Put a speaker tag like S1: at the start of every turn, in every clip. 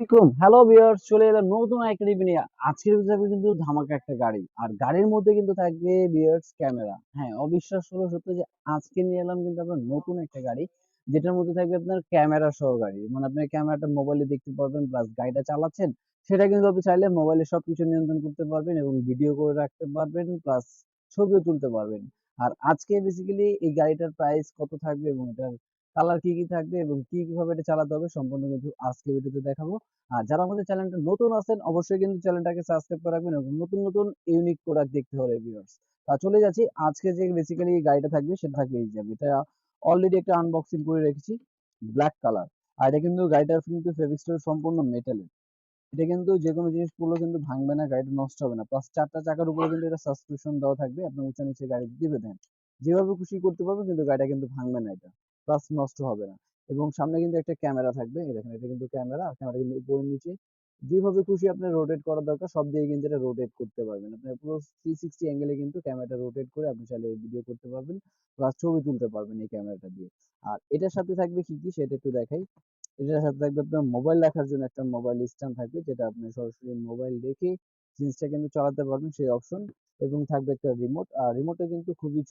S1: Camera হ্যাঁ মানে মোবাইলে দেখতে পারবেন প্লাস গাড়িটা চালাচ্ছেন, সেটা কিন্তু আপনি চাইলে মোবাইলে সবকিছু নিয়ন্ত্রণ করতে পারবেন এবং ভিডিও করে রাখতে পারবেন প্লাস ছবিও তুলতে পারবেন। আর আজকে বেসিক্যালি এই গাড়িটার প্রাইস কত থাকবে এবং এটার কালার কি কি থাকবে এবং কি কীভাবে এটা চালাতে হবে সম্পূর্ণ কিন্তু আজকে ভিডিওতে দেখাবো। আর যারা আমাদের চ্যানেলটা নতুন আছেন, অবশ্যই কিন্তু চ্যানেলটাকে সাবস্ক্রাইব করে রাখবেন এবং নতুন নতুন ইউনিক প্রোডাক্ট দেখতে হলে ভিউয়ার্স তা চলে যাচ্ছি, আজকে যে বেসিক্যালি গাড়িটা থাকবে, সেটা থাকবে এই যাবে এটা অলরেডি একটা আনবক্সিং করে রেখেছি ব্ল্যাক কালার আর এটা কিন্তু গাড়িটা কিন্তু ফেভিক্সেল সম্পূর্ণ মেটালের এটা কিন্তু যে কোনো জিনিস পড়লেও কিন্তু ভাঙবে না, গাড়িটা নষ্ট হবে না। প্লাস চারটা চাকার উপরে কিন্তু এটা সাবস্ক্রিপশন দেওয়া থাকবে আপনি উঁচা নিচে গাড়ি দিবে দেন যেভাবে খুশি করতে পারবেন, কিন্তু গাড়িটা কিন্তু ভাঙবে না এটা। প্লাস নষ্ট হবে না। এবং সামনে কিন্তু একটা ক্যামেরা থাকবে, এই দেখেন এটা কিন্তু ক্যামেরা ক্যামেরা কিন্তু উপরে নিচে। যেভাবে খুশি আপনার রোটেট করা দরকার, সব দিকে কিন্তু এটা রোটেট করতে পারবেন। আপনার পুরো থ্রি সিক্সটি অ্যাঙ্গেলে কিন্তু ক্যামেরাটা রোটেট করে আপনি চাইলে ভিডিও করতে পারবেন প্লাস ছবি তুলতে পারবেন এই ক্যামেরাটা দিয়ে। আর এটার সাথে থাকবে কি কি, সেটা একটু দেখাই। এটার সাথে থাকবে আপনার মোবাইল রাখার জন্য একটা মোবাইল স্ট্যান্ড থাকবে, যেটা আপনি সরাসরি মোবাইল রেখে জিনিসটা কিন্তু চালাতে পারবেন সেই অপশন এবং থাকবে একটা রিমোট আর রিমোটে কিন্তু খুবই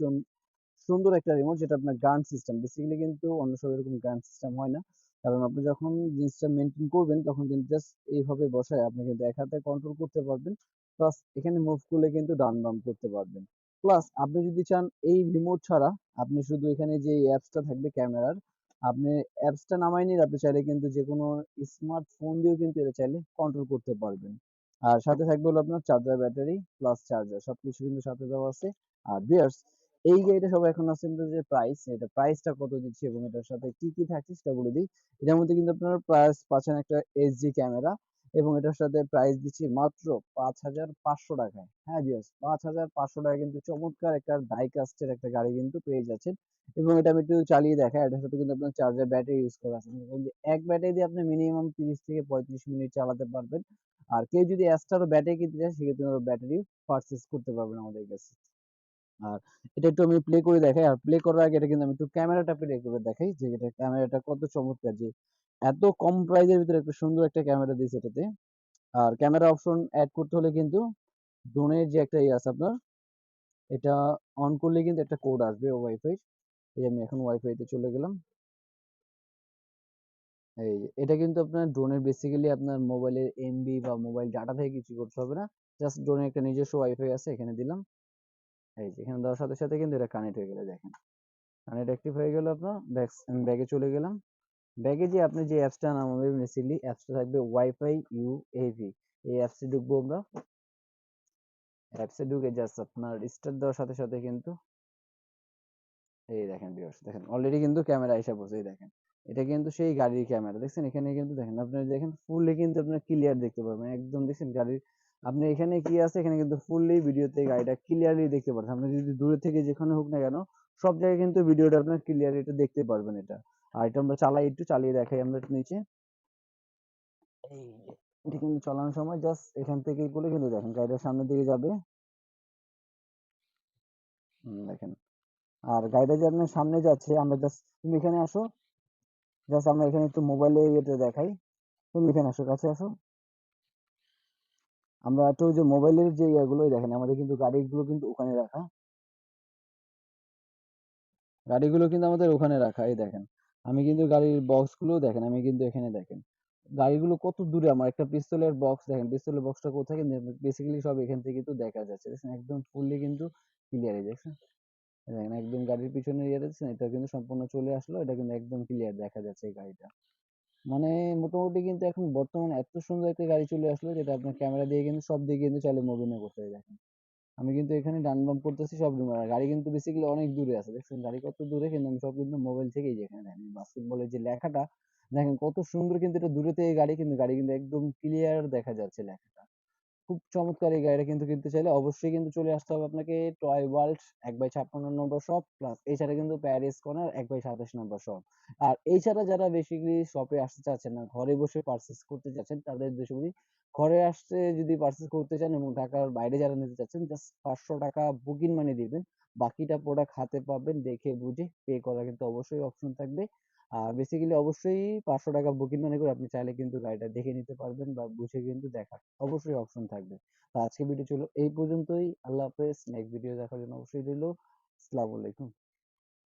S1: সুন্দর একটা রিমোট যেটা আপনার গান সিস্টেম বেসিক্যালি কিন্তু অন্য সব এরকম গান সিস্টেম হয় না। কারণ আপনি যখন জিনিসটা মেনটেন করবেন, তখন কিন্তু জাস্ট এইভাবে বসায় আপনি কিন্তু এক হাতে কন্ট্রোল করতে পারবেন প্লাস এখানে মুভ করলে কিন্তু ডান বাম করতে পারবেন। প্লাস আপনি যদি চান এই রিমোট ছাড়া, আপনি শুধু এখানে যে অ্যাপসটা থাকবে ক্যামেরার, আপনি অ্যাপসটা নামাই নিলে আপনি চাইলে কিন্তু যে কোনো স্মার্টফোন দিয়েও কিন্তু এটা চাইলে কন্ট্রোল করতে পারবেন। আর সাথে থাকবে হলো আপনার চার্জার ব্যাটারি প্লাস চার্জার সবকিছু কিন্তু সাথে দেওয়া আছে। আর বিয়ার্স এই গাড়িটা সবাই এখন আসছেন যে প্রাইস এটা প্রাইসটা কত দিচ্ছে এবং এটার সাথে কি কি থাকছে সেটা বলে দিই। এটার মধ্যে কিন্তু আপনারা প্রাইস পাচ্ছেন একটা এইচডি ক্যামেরা এবং এটার সাথে প্রাইস দিচ্ছি মাত্র পাঁচ হাজার পাঁচশো টাকায়। হ্যাঁ বিয়াস পাঁচ হাজার পাঁচশো টাকায় কিন্তু চমৎকার একটা ডাইকাস্টের একটা গাড়ি কিন্তু পেয়ে যাচ্ছেন। এবং এটা আমি একটু চালিয়ে দেখাই, এটার সাথে কিন্তু আপনার চার্জার ব্যাটারি ইউজ করা আছে। এক ব্যাটারি দিয়ে আপনি মিনিমাম তিরিশ থেকে পঁয়ত্রিশ মিনিট চালাতে পারবেন। আর কেউ যদি এক্সট্রা ব্যাটারি কিনতে চায়, সেক্ষেত্রে ব্যাটারি পারচেস করতে পারবেন আমাদের কাছে। আর এটা একটু আমি প্লে করে দেখাই। আর প্লে করার আগে এটা কিন্তু আমি একটু ক্যামেরাটা প্লে করে দেখাই যে এটা ক্যামেরাটা কত চমৎকার যে এত কম প্রাইজের ভিতরে একটা সুন্দর একটা ক্যামেরা দিয়েছে এটাতে। আর ক্যামেরা অপশন অ্যাড করতে হলে কিন্তু ড্রোনের যে একটা ইয়ে আছে আপনার, এটা অন করলে কিন্তু একটা কোড আসবে ওয়াইফাই এই আমি এখন ওয়াইফাইতে চলে গেলাম। এই এটা কিন্তু আপনার ড্রোনের বেসিক্যালি আপনার মোবাইলের এমবি বা মোবাইল ডাটা থেকে কিছু করতে হবে না। জাস্ট ড্রোনের একটা নিজস্ব ওয়াইফাই আছে, এখানে দিলাম। এই যে, এখানে দেওয়ার সাথে সাথে কিন্তু এটা কানেক্ট হয়ে গেল, দেখেন। কানেক্ট অ্যাক্টিভ হয়ে গেল আপনার ব্যাক ব্যাগে চলে গেলাম। ব্যাগে যে আপনি যে অ্যাপসটা নামাবে বেসিক্যালি অ্যাপসটা থাকবে ওয়াইফাই ইউ এভি এই অ্যাপসে ঢুকবো আমরা। অ্যাপসে ঢুকে জাস্ট আপনার স্টার্ট দেওয়ার সাথে সাথে কিন্তু এই দেখেন ভিউয়ার্স দেখেন অলরেডি কিন্তু ক্যামেরা এসে পড়ছে, এই দেখেন। এটা কিন্তু সেই গাড়ির ক্যামেরা দেখছেন? এখানে কিন্তু দেখেন আপনি দেখেন ফুললি কিন্তু আপনার ক্লিয়ার দেখতে পারবেন। একদম দেখছেন গাড়ির আপনি এখানে কি আছে? এখানে কিন্তু ফুললি ভিডিওতে গাড়িটা ক্লিয়ারলি দেখতে পারছেন আপনি যদি দূরে থেকে যেখানে হোক না কেন সব জায়গায় কিন্তু ভিডিওটা আপনার ক্লিয়ার এটা দেখতে পারবেন এটা। আর এটা আমরা চালাই একটু চালিয়ে দেখাই আমরা একটু নিচে। এটা কিন্তু চালানোর সময় জাস্ট এখান থেকে করলে কিন্তু দেখেন গাড়িটা সামনের দিকে যাবে। দেখেন। আর গাড়িটা যে আপনার সামনে যাচ্ছে আমরা জাস্ট তুমি এখানে আসো। জাস্ট আমরা এখানে একটু মোবাইলে ইয়েতে দেখাই। তুমি এখানে আসো কাছে আসো। আমরা একটু ওই যে মোবাইলের যে ইয়েগুলো দেখেন, আমাদের কিন্তু গাড়িগুলো কিন্তু ওখানে রাখা। গাড়িগুলো কিন্তু আমাদের ওখানে রাখা, এই দেখেন। আমি কিন্তু গাড়ির বক্সগুলো দেখেন, আমি কিন্তু এখানে দেখেন। গাড়িগুলো কত দূরে, আমার একটা পিস্তলের বক্স দেখেন পিস্তলের বক্সটা কোথায় কিন্তু বেসিক্যালি সব এখান থেকে কিন্তু দেখা যাচ্ছে। দেখছেন একদম ফুললি কিন্তু ক্লিয়ার এই দেখছেন দেখেন, একদম গাড়ির পিছনে ইয়ে দেখছেন এটা কিন্তু সম্পূর্ণ চলে আসলো, এটা কিন্তু একদম ক্লিয়ার দেখা যাচ্ছে এই গাড়িটা। মানে মোটামুটি কিন্তু এখন বর্তমানে এত সুন্দর একটা গাড়ি চলে আসলো যেটা আপনার ক্যামেরা দিয়ে কিন্তু সব দিকে কিন্তু চাইলে নিয়ে করতে দেখেন আমি কিন্তু এখানে ডান বাম করতেছি সব গাড়ি কিন্তু বেসিক্যালি অনেক দূরে আছে। দেখছেন, গাড়ি কত দূরে কিন্তু আমি সব কিন্তু মোবাইল থেকেই যেখানে দেখেন। বাস্কেটবলের যে লেখাটা, দেখেন কত সুন্দর কিন্তু এটা দূরে থেকে গাড়ি, কিন্তু গাড়ি কিন্তু একদম ক্লিয়ার দেখা যাচ্ছে লেখাটা। খুব চমৎকার এই গাড়িটা কিন্তু কিনতে চাইলে অবশ্যই কিন্তু চলে আসতে হবে আপনাকে টয় ওয়ার্ল্ড এক বাই ছাপ্পান্ন নম্বর শপ প্লাস এছাড়া কিন্তু প্যারিস কর্নার এক বাই সাতাশ নম্বর শপ আর এছাড়া যারা বেসিক্যালি শপে আসতে চাচ্ছেন না, ঘরে বসে পারচেস করতে চাচ্ছেন, তাদের উদ্দেশ্যে ঘরে আসতে যদি পারচেস করতে চান এবং ঢাকার বাইরে যারা নিতে চাচ্ছেন জাস্ট পাঁচশো টাকা বুকিং মানি দিবেন, বাকিটা প্রোডাক্ট হাতে পাবেন, দেখে বুঝে পে করা কিন্তু অবশ্যই অপশন থাকবে। আর বেসিক্যালি অবশ্যই পাঁচশো টাকা বুকিং মনে করে আপনি চাইলে কিন্তু গাড়িটা দেখে নিতে পারবেন বা বুঝে কিন্তু দেখার অবশ্যই অপশন থাকবে। তো আজকের ভিডিও ছিল এই পর্যন্তই। আল্লাহ হাফেজ। নেক্সট ভিডিও দেখার জন্য অবশ্যই রইল। আসসালামু আলাইকুম।